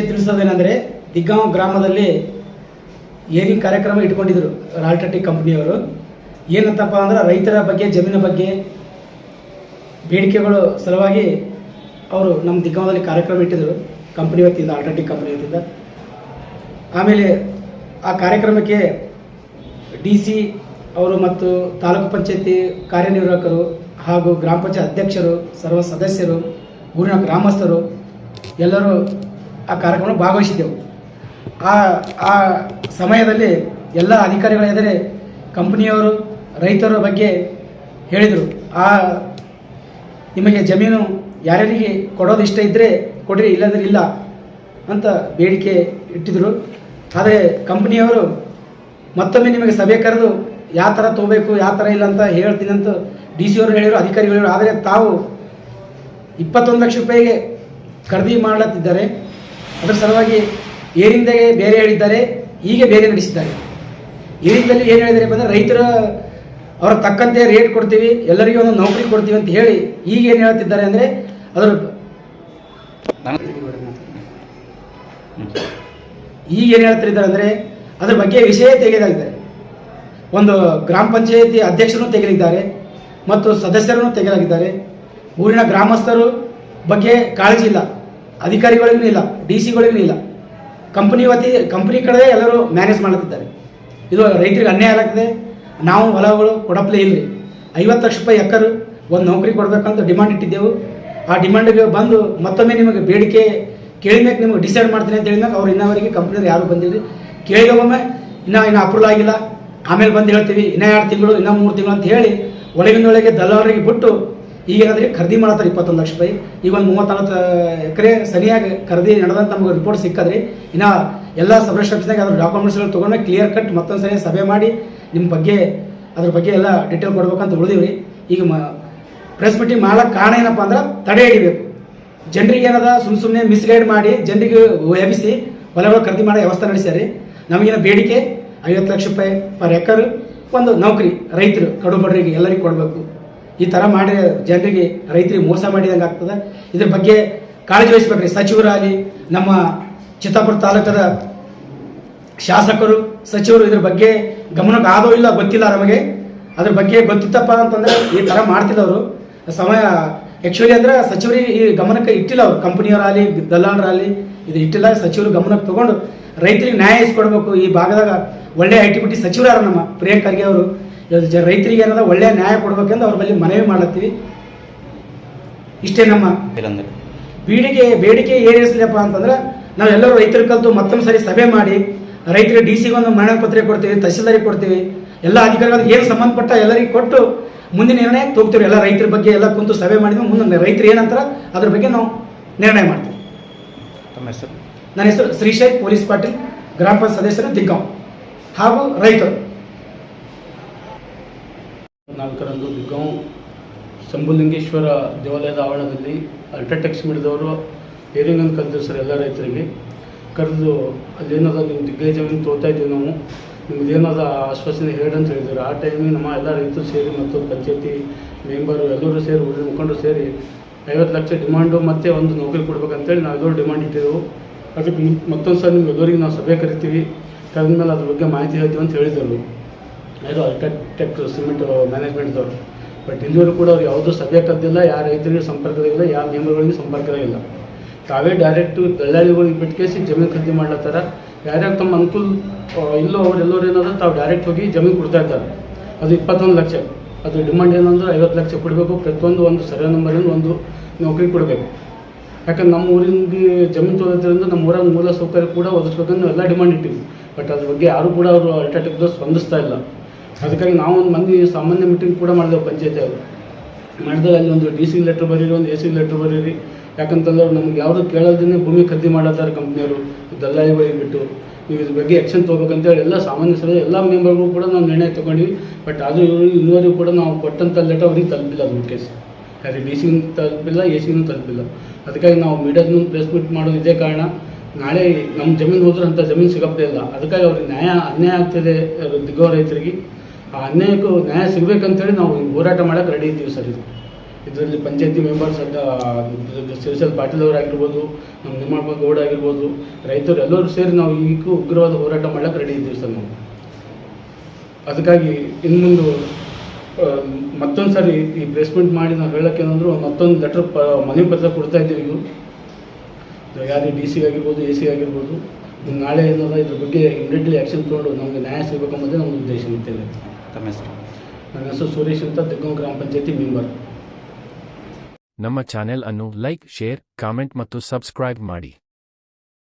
ತಿಳಿಸೋದೇನೆಂದರೆ ದಿಗ್ಗಾಂವ್ ಗ್ರಾಮದಲ್ಲಿ ಏರಿ ಕಾರ್ಯಕ್ರಮ ಇಟ್ಕೊಂಡಿದ್ರು ರಾಲ್ಟೆಟಿಕ್ ಕಂಪ್ನಿಯವರು. ಏನಂತಪ್ಪ ಅಂದ್ರೆ ರೈತರ ಬಗ್ಗೆ, ಜಮೀನ ಬಗ್ಗೆ ಬೇಡಿಕೆಗಳು ಸಲುವಾಗಿ ಅವರು ನಮ್ಮ ದಿಗ್ಗಾಂವದಲ್ಲಿ ಕಾರ್ಯಕ್ರಮ ಇಟ್ಟಿದ್ರು, ಕಂಪ್ನಿ ವತಿಯಿಂದ ಆಲ್ಟರ್ಟಿಕ್ ಕಂಪ್ನಿ ವತಿಯಿಂದ. ಆಮೇಲೆ ಆ ಕಾರ್ಯಕ್ರಮಕ್ಕೆ ಡಿ ಸಿ ಅವರು ಮತ್ತು ತಾಲೂಕು ಪಂಚಾಯತಿ ಕಾರ್ಯನಿರ್ವಾಹಕರು ಹಾಗೂ ಗ್ರಾಮ ಪಂಚಾಯತ್ ಅಧ್ಯಕ್ಷರು, ಸರ್ವ ಸದಸ್ಯರು, ಊರಿನ ಗ್ರಾಮಸ್ಥರು ಎಲ್ಲರೂ ಆ ಕಾರ್ಯಕ್ರಮ ಭಾಗವಹಿಸಿದ್ದೆವು. ಆ ಆ ಸಮಯದಲ್ಲಿ ಎಲ್ಲ ಅಧಿಕಾರಿಗಳ ಎದುರೇ ಕಂಪನಿಯವರು, ರೈತರ ಬಗ್ಗೆ ಹೇಳಿದರು. ಆ, ನಿಮಗೆ ಜಮೀನು ಯಾರ್ಯಾರಿಗೆ ಕೊಡೋದು ಇಷ್ಟ ಇದ್ದರೆ ಕೊಡಿರಿ, ಇಲ್ಲಂದ್ರೆ ಇಲ್ಲ ಅಂತ ಬೇಡಿಕೆ ಇಟ್ಟಿದ್ದರು ಆದರೆ ಕಂಪ್ನಿಯವರು ಮತ್ತೊಮ್ಮೆ ನಿಮಗೆ ಸಭೆ ಕರೆದು ಯಾವ ಥರ ತೊಗೋಬೇಕು, ಯಾವ ಥರ ಇಲ್ಲ ಅಂತ ಹೇಳ್ತೀನಿ ಅಂತ ಡಿ ಸಿ ಅವರು ಹೇಳಿದರು, ಅಧಿಕಾರಿಗಳು ಹೇಳಿದರು. ಆದರೆ ತಾವು ಇಪ್ಪತ್ತೊಂದು ಲಕ್ಷ ರೂಪಾಯಿಗೆ ಖರೀದಿ ಮಾಡಲತ್ತಿದ್ದಾರೆ. ಅದರ ಸಲುವಾಗಿ ಏರಿಂದೇ ಬೇರೆ ಹೇಳಿದ್ದಾರೆ, ಹೀಗೆ ಬೇರೆ ನಡೆಸಿದ್ದಾರೆ. ಏರಿಂದಲ್ಲಿ ಏನು ಹೇಳಿದರೆ ಅಂದರೆ ರೈತರ, ಅವ್ರ ತಕ್ಕಂತೆ ರೇಟ್ ಕೊಡ್ತೀವಿ, ಎಲ್ಲರಿಗೂ ಒಂದು ನೌಕರಿ ಕೊಡ್ತೀವಿ ಅಂತ ಹೇಳಿ ಈಗ ಏನು ಹೇಳ್ತಿದ್ದಾರೆ ಅಂದರೆ ಅದರ ಈಗ ಏನು ಹೇಳ್ತಿದ್ದಾರೆ ಅಂದರೆ ಅದ್ರ ಬಗ್ಗೆ ವಿಷಯ ತೆಗೆದಾಗಿದ್ದಾರೆ ಒಂದು ಗ್ರಾಮ ಪಂಚಾಯತಿ ಅಧ್ಯಕ್ಷರನ್ನು ತೆಗೆದಿದ್ದಾರೆ ಮತ್ತು ಸದಸ್ಯರನ್ನು ತೆಗೆದಾಗಿದ್ದಾರೆ ಊರಿನ ಗ್ರಾಮಸ್ಥರು ಬಗ್ಗೆ ಕಾಳಜಿ ಇಲ್ಲ. ಅಧಿಕಾರಿಗಳಿಗೂ ಇಲ್ಲ, ಡಿ ಸಿಗಳಿಗೂ ಇಲ್ಲ. ಕಂಪ್ನಿ ವತಿ, ಕಂಪ್ನಿ ಕಡೆ ಎಲ್ಲರೂ ಮ್ಯಾನೇಜ್ ಮಾಡುತ್ತಿದ್ದಾರೆ ಇದು ರೈತರಿಗೆ ಅನ್ಯಾಯ ಆಗ್ತದೆ ನಾವು ಹೊಲಗಳು ಕೊಡಪ್ಲೇ ಇಲ್ಲರಿ ಐವತ್ತು ಲಕ್ಷ ರೂಪಾಯಿ ಎಕ್ಕರು ಒಂದು ನೌಕರಿ ಕೊಡಬೇಕಂತ ಡಿಮಾಂಡ್ ಇಟ್ಟಿದ್ದೆವು. ಆ ಡಿಮಾಂಡ್ಗೆ ಬಂದು ಮತ್ತೊಮ್ಮೆ ನಿಮಗೆ ಬೇಡಿಕೆ ಕೇಳಿದ್ಮೇಲೆ ನಿಮಗೆ ಡಿಸೈಡ್ ಮಾಡ್ತೀನಿ ಅಂತ ಹೇಳಿದ್ಮೇಲೆ ಅವ್ರು ಇನ್ನವರೆಗೆ ಕಂಪ್ನಿಯವ್ರು ಯಾರು ಬಂದಿಲ್ಲ ಕೇಳಿದ ಒಮ್ಮೆ ಇನ್ನೂ ಇನ್ನೂ ಅಪ್ರೂವಲ್ ಆಗಿಲ್ಲ. ಆಮೇಲೆ ಬಂದು ಹೇಳ್ತೀವಿ, ಇನ್ನೂ ಎರಡು ತಿಂಗಳು, ಇನ್ನೂ ಮೂರು ತಿಂಗಳು ಅಂತ ಹೇಳಿ ಒಳಗಿನೊಳಗೆ ದಲ್ಲಾಳರಿಗೆ ಬಿಟ್ಟು ಈಗೇನಾದ್ರೆ ಖರೀದಿ ಮಾಡತ್ತಾರೆ ಇಪ್ಪತ್ತೊಂದು ಲಕ್ಷ ರೂಪಾಯಿ. ಈಗ ಒಂದು ಮೂವತ್ತು ನಲ್ವತ್ತು ಎಕರೆ ಸರಿಯಾಗಿ ಖರೀದಿ ನಡೆದಂತ ನಮಗೆ ರಿಪೋರ್ಟ್ ಸಿಕ್ಕದ್ರಿ ಇನ್ನ ಎಲ್ಲ ಸಬ್ ಆಫೀಸ್ನಾಗ ಅದ್ರ ಎಲ್ಲ ತೊಗೊಂಡು ಕ್ಲಿಯರ್ ಕಟ್ ಮತ್ತೊಂದು ಸರಿ ಸಭೆ ಮಾಡಿ ನಿಮ್ಮ ಬಗ್ಗೆ, ಅದ್ರ ಬಗ್ಗೆ ಎಲ್ಲ ಡೀಟೇಲ್ ಕೊಡ್ಬೇಕಂತ ಉಳಿದೀವಿ ಈಗ ಪ್ರೆಸ್ ಮೀಟಿಂಗ್ ಮಾಡೋಕ್ಕೆ ಕಾರಣ ಏನಪ್ಪ ಅಂದ್ರೆ ತಡೆ ಹಿಡಿಬೇಕು. ಜನರಿಗೆ ಏನದ ಸುಮ್ಮ ಸುಮ್ಮನೆ ಮಿಸ್ಗೈಡ್ ಮಾಡಿ ಜನರಿಗೆ ಎಬ್ಬಿಸಿ ಹೊಲಗಳು ಖರೀದಿ ಮಾಡೋ ವ್ಯವಸ್ಥೆ ನಡೆಸ್ಯಾರಿ. ನಮಗೇನು ಬೇಡಿಕೆ ಐವತ್ತು ಲಕ್ಷ ರೂಪಾಯಿ ಪರ್ ಎಕರ್ ಒಂದು ನೌಕರಿ ರೈತರು ಕಡು ಎಲ್ಲರಿಗೂ ಕೊಡಬೇಕು. ಈ ಥರ ಮಾಡಿ ಜನರಿಗೆ ರೈತರಿಗೆ ಮೋಸ ಮಾಡಿದಂಗೆ ಆಗ್ತದೆ. ಇದ್ರ ಬಗ್ಗೆ ಕಾಳಜಿ ವಹಿಸ್ಬೇಕ್ರಿ. ಸಚಿವರಾಗಲಿ, ನಮ್ಮ ಚಿತ್ತಾಪುರ ತಾಲೂಕದ ಶಾಸಕರು, ಸಚಿವರು ಇದ್ರ ಬಗ್ಗೆ ಗಮನಕ್ಕೆ ಆದೋ ಇಲ್ಲ, ಗೊತ್ತಿಲ್ಲ ನಮಗೆ. ಅದ್ರ ಬಗ್ಗೆ ಗೊತ್ತಿತ್ತಪ್ಪ ಅಂತಂದ್ರೆ ಈ ಥರ ಅವರು ಸಮಯ ಆ್ಯಕ್ಚುಲಿ ಅಂದ್ರೆ ಸಚಿವರಿಗೆ ಈ ಗಮನಕ್ಕೆ ಇಟ್ಟಿಲ್ಲ ಅವರು. ಕಂಪನಿಯವರಾಗಲಿ, ದಲ್ಲಾಳರಾಗಲಿ, ಇದು ಇಟ್ಟಿಲ್ಲ. ಸಚಿವರು ಗಮನಕ್ಕೆ ತಗೊಂಡು ರೈತರಿಗೆ ನ್ಯಾಯ ಇಸ್ಕೊಡ್ಬೇಕು. ಈ ಭಾಗದಾಗ ಒಳ್ಳೆ ಐ ಟಿ ಬಿ ಟಿ ನಮ್ಮ ಪ್ರಿಯಾಂಕ್ ಖರ್ಗೆ ಅವರು. ರೈತರಿಗೆ ಏನದ ಒಳ್ಳೆ ನ್ಯಾಯ ಕೊಡ್ಬೇಕಂದ್ರೆ ಅವ್ರ ಬಳಿ ಮನವಿ ಮಾಡತ್ತೀವಿ ಇಷ್ಟೇ ನಮ್ಮ ಬೇಡಿಕೆ ಬೇಡಿಕೆ ಏನಿಸ್ಲಪ್ಪ ಅಂತಂದ್ರೆ ನಾವೆಲ್ಲರೂ ರೈತರು ಕಲಿತು ಮತ್ತೊಂದು ಸರಿ ಸಭೆ ಮಾಡಿ ರೈತರಿಗೆ ಡಿ ಸಿಗೊಂದು ಒಂದು ಮರಣ ಪತ್ರ ಕೊಡ್ತೀವಿ ತಹಸೀಲ್ದಾರಿಗೆ ಕೊಡ್ತೀವಿ ಎಲ್ಲ ಅಧಿಕಾರಿಗಳು ಏನು ಸಂಬಂಧಪಟ್ಟ ಎಲ್ಲರಿಗೆ ಕೊಟ್ಟು ಮುಂದಿನ ನಿರ್ಣಯ ತೋಗ್ತೀವಿ. ಎಲ್ಲ ರೈತರ ಬಗ್ಗೆ ಎಲ್ಲ ಕುಂತು ಸಭೆ ಮಾಡಿದ್ವಿ ಮುಂದೆ ರೈತರು ಏನಂತಾರ ಅದ್ರ ಬಗ್ಗೆ ನಾವು ನಿರ್ಣಯ ಮಾಡ್ತೀವಿ. ತಮ್ಮ ಹೆಸರು? ನನ್ನ ಹೆಸರು ಶ್ರೀಶೈ ಪೊಲೀಸ್ ಪಾಟೀಲ್ ಗ್ರಾಮ ಪಂಚಾಯತ್ ಸದಸ್ಯರು ದಿಗ್ಗಾಂವ್ ಹಾಗೂ ರೈತರು. ನಾಲ್ಕರಂದು ದಿಗ್ಗಾಂವ್ ಶಂಭುಲಿಂಗೇಶ್ವರ ದೇವಾಲಯದ ಆವರಣದಲ್ಲಿ ಅಲ್ಟ್ರಾಟೆಕ್ಸ್ ಮಿಡಿದವರು ಏರಿಂಗನ್ನು ಅಂತ ಕರೆದಿದ್ರು ಸರ್ ಎಲ್ಲ ರೈತರಿಗೆ. ಕರೆದು ಅಲ್ಲೇನದ ನಿಮ್ಮ ದಿಗ್ಗಜ ಜಮೀನು ತೋತಾ ಇದ್ದೀವಿ ನಾವು. ನಿಮ್ದು ಏನದ ಆಶ್ವಾಸನೆ ಹೇಳಿ ಅಂತ ಹೇಳಿದ್ರು. ಆ ಟೈಮಿಗೆ ನಮ್ಮ ಎಲ್ಲ ರೈತರು ಸೇರಿ ಮತ್ತು ಪಂಚಾಯತಿ ಮೆಂಬರು ಎಲ್ಲರೂ ಸೇರಿ, ಊರಿನ ಮುಖಂಡರು ಸೇರಿ ಐವತ್ತು ಲಕ್ಷ ಡಿಮಾಂಡು ಮತ್ತೆ ಒಂದು ನೌಕರಿ ಕೊಡ್ಬೇಕಂತೇಳಿ ನಾವೆಲ್ಲರೂ ಡಿಮಾಂಡ್ ಇಟ್ಟಿದ್ದೆವು ಅದಕ್ಕೆ ಮತ್ತೊಂದು ಸಲ ನಿಮ್ಗೆ ಎಲ್ಲರಿಗೆ ನಾವು ಸಭೆ ಕರಿತೀವಿ. ಕರೆದ ಮೇಲೆ ಅದ್ರ ಬಗ್ಗೆ ಮಾಹಿತಿ ಹೇಳ್ತೀವಿ ಅಂತ ಹೇಳಿದರು. ಯಾರು ಅಲ್ಟ್ರಾಟೆಕ್ ಸಿಮೆಂಟ್ ಮ್ಯಾನೇಜ್ಮೆಂಟ್ದವರು ಬಟ್ ಇಲ್ಲಿವರೆಗೂ ಕೂಡ ಅವ್ರು ಯಾವುದೂ ಸಭೆ ಅದಿಲ್ಲ ಯಾವ ರೈತರಿಗೆ ಸಂಪರ್ಕದಿಲ್ಲ ಯಾವ ಮೆಂಬರ್ಗಳಿಗೆ ಇಲ್ಲ. ತಾವೇ ಡೈರೆಕ್ಟು ದಲ್ಲಾಳಿಗಳಿಗೆ ಬಿಟ್ಕೇಸಿ ಜಮೀನು ಖರೀದಿ ಮಾಡ್ಲತ್ತಾರ ಯಾರ್ಯಾರು ತಮ್ಮ ಅನುಕೂಲ ಇಲ್ಲೋ ಅವ್ರು ಎಲ್ಲರೂ ಏನಾದ್ರು ತಾವು ಡೈರೆಕ್ಟ್ ಹೋಗಿ ಜಮೀನು ಕೊಡ್ತಾ ಇದ್ದಾರೆ. ಅದು ಇಪ್ಪತ್ತೊಂದು ಲಕ್ಷ. ಅದು ಡಿಮಾಂಡ್ ಏನಂದ್ರೆ ಐವತ್ತು ಲಕ್ಷ ಕೊಡಬೇಕು, ಪ್ರತಿಯೊಂದು ಒಂದು ಸರ್ವೆ ನಂಬರಿಂದ ಒಂದು ನೌಕರಿ ಕೊಡಬೇಕು. ಯಾಕಂದ್ರೆ ನಮ್ಮ ಊರಿಗೆ ಜಮೀನು ತೊಗೊಳೋದ್ರಿಂದ ನಮ್ಮ ಊರ ಮೂಲ ಸೌಕರ್ಯ ಕೂಡ ಒದಗಿಸ್ಬೇಕಂದ್ರೆ ಎಲ್ಲ ಡಿಮಾಂಡ್ ಇಟ್ಟಿವಿ. ಬಟ್ ಅದ್ರ ಬಗ್ಗೆ ಯಾರು ಕೂಡ ಅವರು ಅಲ್ಟ್ರಾಟೆಕ್ದು ಸ್ಪಂದಿಸ್ತಾ ಇಲ್ಲ. ಅದಕ್ಕಾಗಿ ನಾವು ಒಂದು ಮಂದಿ ಸಾಮಾನ್ಯ ಮೀಟಿಂಗ್ ಕೂಡ ಮಾಡಿದೆವು ಪಂಚಾಯತಿ ಅವರು ಮಾಡಿದಾಗ ಅಲ್ಲಿ ಒಂದು ಡಿ ಸಿ ಲೆಟ್ರ್ ಬರೀರಿ, ಒಂದು ಎ ಸಿ ಲೆಟ್ರ್ ಬರೀರಿ. ಯಾಕಂತಂದ್ರೆ ನಮ್ಗೆ ಯಾವುದು ಕೇಳೋದನ್ನೇ ಭೂಮಿ ಖರೀದಿ ಮಾಡತ್ತಾರೆ ಕಂಪ್ನಿಯವರು. ದಲ್ಲಾಳಿಗಳಿಗೆ ಬಿಟ್ಟು. ನೀವು ಇದ್ರ ಬಗ್ಗೆ ಆ್ಯಕ್ಷನ್ ತೊಗೋಬೇಕಂತೇಳಿ ಎಲ್ಲ ಸಾಮಾನ್ಯ ಸಲ ಎಲ್ಲ ಮೆಂಬರ್ಗಳು ಕೂಡ ನಾವು ನಿರ್ಣಯ ತೊಗೊಂಡ್ವಿ. ಬಟ್ ಅದು ಇವರು ಕೂಡ ನಾವು ಕೊಟ್ಟಂಥ ಲೆಟರ್ ಅವ್ರಿಗೆ ತಲುಪಿಲ್ಲ ಅದು ಕೇಸ್ ಯಾರು ಡಿ ಸಿನೂ ತಲುಪಿಲ್ಲ ಎ ಸಿನೂ ತಲುಪಿಲ್ಲ. ಅದಕ್ಕಾಗಿ ನಾವು ಮೀಡಿಯಾದ ಮುಂದೆ ಪ್ರೆಸ್ ಮೀಟ್ ಮಾಡೋದು ಇದೇ ಕಾರಣ. ನಾಳೆ ನಮ್ಮ ಜಮೀನು ಹೋದ್ರೆ ಅಂಥ ಜಮೀನು ಸಿಗಪ್ಪದೇ ಇಲ್ಲ. ಅದಕ್ಕಾಗಿ ಅವ್ರಿಗೆ ನ್ಯಾಯ, ಅನ್ಯಾಯ ಆಗ್ತಿದೆ ದಿಗ್ಗೋ ರೈತರಿಗೆ. ಆ ಅನ್ಯಾಯಕ್ಕೂ ನ್ಯಾಯ ಸಿಗಬೇಕಂತೇಳಿ ನಾವು ಹೋರಾಟ ಮಾಡೋಕೆ ರೆಡಿ ಇದ್ದೀವಿ ಸರ್ ಇದು. ಇದರಲ್ಲಿ ಪಂಚಾಯತಿ ಮೆಂಬರ್ಸ್ ಅಂತ ಶಿವಸಲ್ ಪಾಟೀಲ್ ಆಗಿರ್ಬೋದು, ನಮ್ಮ ನಿಮ್ಮ ಗೌಡ ಆಗಿರ್ಬೋದು, ರೈತರು ಎಲ್ಲರೂ ಸೇರಿ ನಾವು ಈಗ ಉಗ್ರವಾದ ಹೋರಾಟ ಮಾಡಕ್ಕೆ ರೆಡಿ ಇದ್ದೀವಿ ಸರ್ ನಾವು. ಅದಕ್ಕಾಗಿ ಇನ್ನು ಮತ್ತೊಂದು ಸಾರಿ ಈ ಪ್ಲೇಸ್ಮೆಂಟ್ ಮಾಡಿ ನಾವು ಹೇಳೋಕ್ಕೆ ಏನಂದ್ರು ಮತ್ತೊಂದು ಲೆಟ್ರ್ ಪ, ಮನವಿ ಪತ್ರ ಕೊಡ್ತಾ ಇದ್ದೀವಿ ಈಗ. ಯಾರು ಡಿ ಸಿ ಆಗಿರ್ಬೋದು ಎ ಸಿ ಆಗಿರ್ಬೋದು, ನಾಳೆ ಏನದ ಇದ್ರ ಬಗ್ಗೆ ಇಮಿಡಿಯೇಟ್ಲಿ ಆ್ಯಕ್ಷನ್ ತೊಗೊಂಡು ನಮಗೆ ನ್ಯಾಯ ಸಿಗಬೇಕನ್ನೋದೇ ನಮ್ಮ ಉದ್ದೇಶ ಇರ್ತೇವೆ ತಮ್ಮ ಹೆಸರು. ನನ್ನ ಹೆಸರು ಸುರೇಶ್ ಅಂತ ದಿಗ್ಗಾಂವ್ ಗ್ರಾಮ ಪಂಚಾಯತಿ ಮೆಂಬರ್. ನಮ್ಮ ಚಾನೆಲ್ ಅನ್ನು ಲೈಕ್ ಶೇರ್ ಕಾಮೆಂಟ್ ಮತ್ತು ಸಬ್ಸ್ಕ್ರೈಬ್ ಮಾಡಿ.